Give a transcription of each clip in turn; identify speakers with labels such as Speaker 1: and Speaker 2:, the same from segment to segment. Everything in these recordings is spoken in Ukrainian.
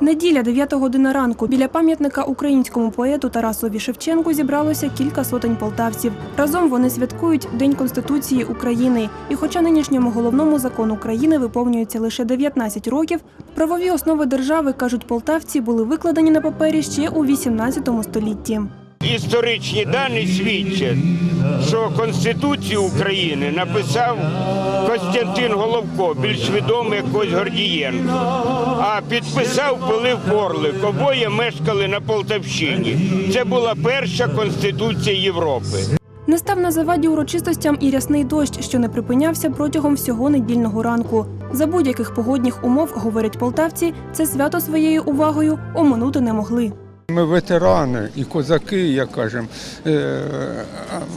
Speaker 1: Неділя, 9 година ранку. Біля пам'ятника українському поету Тарасові Шевченку зібралося кілька сотень полтавців. Разом вони святкують День Конституції України. І хоча нинішньому головному закону України виповнюється лише 19 років, правові основи держави, кажуть полтавці, були викладені на папері ще у 18 столітті.
Speaker 2: Історичні дані свідчать, що Конституцію України написав Костянтин Головко, більш відомий як Кось Гордієнко, а підписав Пилип Орлик. Обоє мешкали на Полтавщині. Це була перша конституція Європи.
Speaker 1: Не став на заваді урочистостям і рясний дощ, що не припинявся протягом всього недільного ранку. За будь-яких погодних умов, говорять полтавці, це свято своєю увагою оминути не могли.
Speaker 3: Ми ветерани і козаки, як кажемо, е,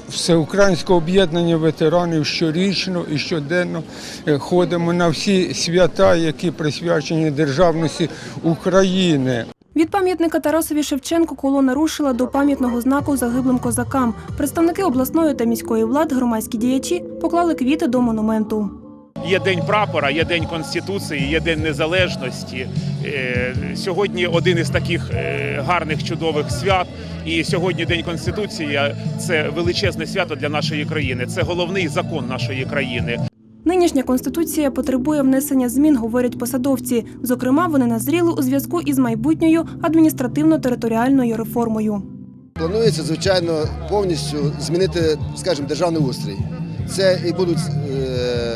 Speaker 3: всеукраїнське об'єднання ветеранів щорічно і щоденно е, ходимо на всі свята, які присвячені державності України.
Speaker 1: Від пам'ятника Тарасові Шевченку колона рушила до пам'ятного знаку загиблим козакам. Представники обласної та міської влади, громадські діячі поклали квіти до монументу.
Speaker 4: Є день прапора, є день конституції, є день незалежності. Е, Сьогодні один із таких е, гарних чудових свят. І сьогодні День Конституції це величезне свято для нашої країни. Це головний закон нашої країни.
Speaker 1: Нинішня конституція потребує внесення змін, говорять посадовці. Зокрема, вони назріли у зв'язку із майбутньою адміністративно-територіальною реформою.
Speaker 5: Планується, звичайно, повністю змінити, скажімо, державний устрій. Це і будуть е, е,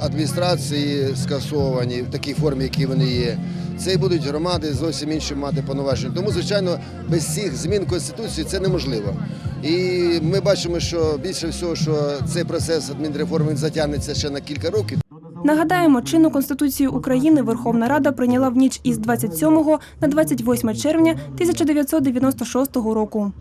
Speaker 5: адміністрації скасовані в такій формі, які вони є. Це і будуть громади зовсім інші мати повноваження. Тому, звичайно, без цих змін Конституції це неможливо. І ми бачимо, що більше всього, що цей процес адмінреформи затягнеться ще на кілька років.
Speaker 1: Нагадаємо, чинну конституцію України Верховна Рада прийняла в ніч із 27 на 28 червня 1996 року.